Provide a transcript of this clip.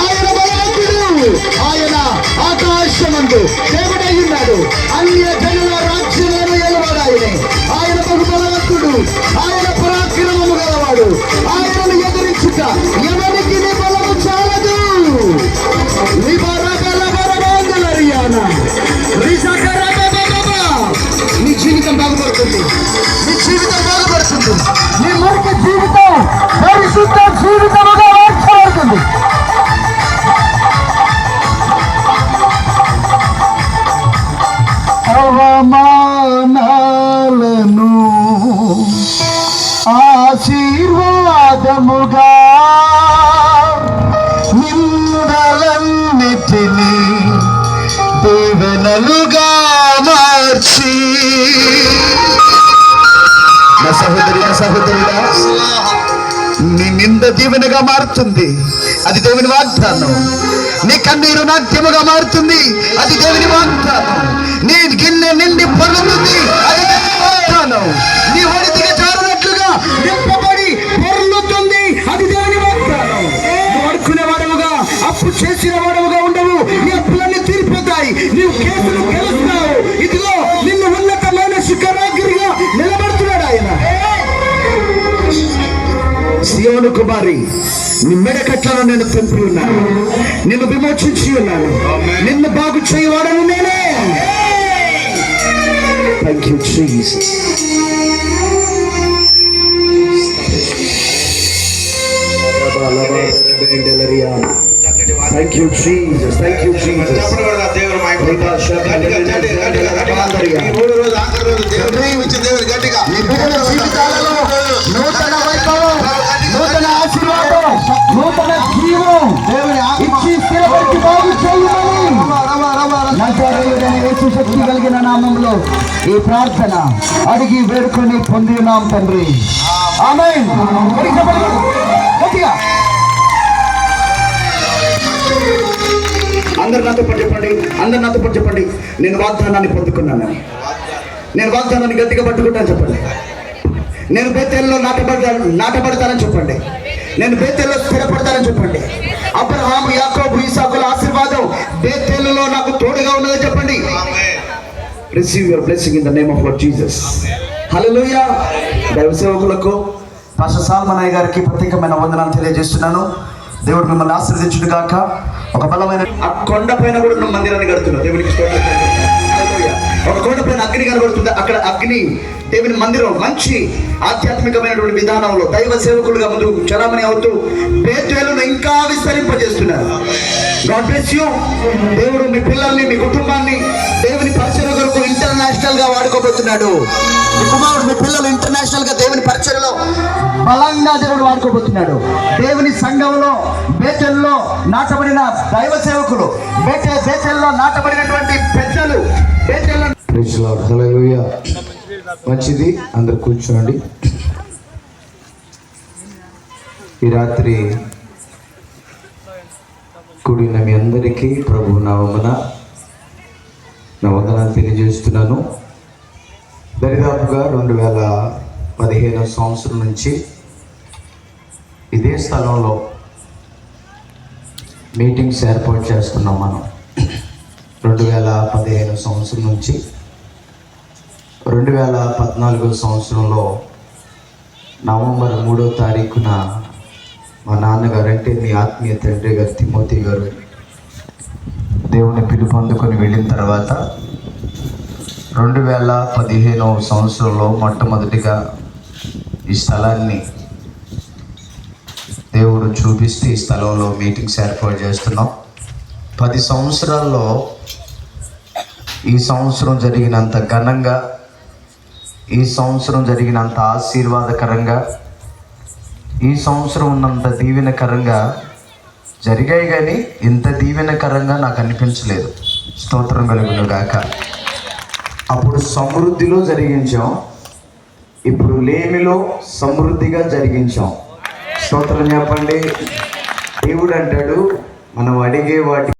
ఆయన బలవంతుడు ఆయన ఆకాశమందు దేవుడై ఉన్నాడు అన్య జనుల రాజ్యమైన ఎలవాడు ఆయన ఆయన బహు బలవంతుడు ఆయన పరాక్రమము గలవాడు. ఆయన ఆశీర్వాదముగా నిందలన్నిటిని దీవెనలుగా మార్చి. నా సహోదరి నా సహోదరుడా నీ నింద దీవెనగా మారుతుంది అది దేవుని వాగ్దానం. నీ కన్నీరు నాట్యముగా మారుతుంది అది దేవుని వాగ్దానం. నీ గిన్నె నిండి పొందుతుంది అది దేవుని వాగ్దానం. నీ ఒడిదిగా నింపబడి పొర్లుతుంది. అది అడుక్కునే వాడవుగా అప్పు చేసిన వాడవుగా ఉండవు. నీ అప్పులన్నీ తీరిపోతాయి. నీవు కేసులు గెలుస్తావు. ఇదిగో నిన్ను ఉన్నతమైన శిఖరాగిరిగా నిలబడుతున్నాడు ఆయన. సియోను కుమారి నీ మెడకట్లను నేను తెంపి ఉన్నాను. నిన్ను విమోచించి ఉన్నాను. నిన్ను బాగు చేయవాడను నేనే. Thank you Jesus thank you Jesus thank you Jesus చెప్పండి కూడా దేవుడు మా ఇంట్లో గట్టిగా, గట్టిగా, గట్టిగా, గట్టిగా. ఈ మూడు రోజు ఆఖరి రోజు దేవుడు ఇచ్చిన దేవుడు గట్టిగా. నీ బిడ్డల జీవితాలలో నూతన వైభవం నూతన ఆశీర్వాదం నూతన జీవం ఇచ్చి స్థిరపరిచి బాగు చేయమని. నజరేయుడైన యేసు శక్తి కలిగిన నామంలో ఈ ప్రార్థన అడిగి వేడుకొని పొంది ఉన్నాం తండ్రి ఆమేన్. గట్టిగా. అందరు నాతో పాటు చెప్పండి. అందరు నాతో పాటు చెప్పండి. నేను వాగ్దానాన్ని పొందుకున్నాను. నేను వాగ్దానాన్ని గట్టిగా పట్టుకుంటాను చెప్పండి. నేను బేతెల్లో నాటబడతాను నాటబడతానని చెప్పండి. నేను బేతెల్లో స్థిరపడతానని చెప్పండి. అబ్రహాము యాకోబు ఈసాకుల ఆశీర్వాదం బేతెల్లో నాకు తోడుగా ఉన్నదని చెప్పండి. Receive your blessing in the name of lord Jesus హలోయ దైవ సేవకులకు పాస్టర్ సాల్మనాయ్ గారికి ప్రత్యేకమైన వందనాలు తెలియజేస్తున్నాను. దేవుడు మిమ్మల్ని ఆశీర్వదించుడు గాక. ఒక బలమైన ఆ కొండ పైన కూడా మందిరాన్ని కడుతున్నారు. దేవునికి ఒక కొండ పైన అగ్ని కనబడుతుంది. అక్కడ అగ్ని దేవుని మందిరం మంచి ఆధ్యాత్మికమైనటువంటి విధానంలో దైవ సేవకులుగా ముందు చలామణి అవుతూ పేదలను ఇంకా విస్తరింపజేస్తున్నారు. గాడ్ బ్లెస్ యూ దేవుడు మీ పిల్లల్ని మీ కుటుంబాన్ని దేవుని పరిచయం కొరకు ఇంటర్నేషనల్గా వాడుకోబోతున్నాడు. మీ కుమారుడు మీ పిల్లలు ఇంటర్నేషనల్గా దేవుని పరిచయలో బలంగా దేవుడు వాడుకోబోతున్నాడు. దేవుని సంఘంలో బేతల్లో నాటబడిన దైవ సేవకులు బేటే నాటబడినటువంటి పెద్దలు బేతల్లో మంచిది. అందరు కూర్చోండి. ఈ రాత్రి కూడిన మీ అందరికీ ప్రభు నామమున నా వందనాలు తెలియజేస్తున్నాను. దరిదాపుగా రెండు వేల పదిహేను సంవత్సరం నుంచి ఇదే స్థలంలో మీటింగ్స్ ఏర్పాటు చేస్తున్నాం మనం. రెండు వేల పదిహేను సంవత్సరం నుంచి రెండు వేల పద్నాలుగో సంవత్సరంలో నవంబర్ మూడో తారీఖున మా నాన్నగారు అంటే మీ ఆత్మీయ తండ్రి గారు తిమోతి గారు దేవుని పిలుపు అందుకొని వెళ్ళిన తర్వాత రెండు వేల పదిహేనవ సంవత్సరంలో మొట్టమొదటిగా ఈ స్థలాన్ని దేవుడు చూపిస్తూ ఈ స్థలంలో మీటింగ్స్ ఏర్పాటు చేస్తున్నాం. పది సంవత్సరాల్లో ఈ సంవత్సరం జరిగినంత ఘనంగా ఈ సంవత్సరం జరిగినంత ఆశీర్వాదకరంగా ఈ సంవత్సరం ఉన్నంత దీవెనకరంగా జరిగాయి కానీ ఇంత దీవెనకరంగా నాకు అనిపించలేదు. స్తోత్రం కలుగును గాక. అప్పుడు సమృద్ధిలో జరిగించాం. ఇప్పుడు లేమిలో సమృద్ధిగా జరిగించాం. స్తోత్రం చెప్పండి. దేవుడు అంటాడు మనం అడిగే వాటి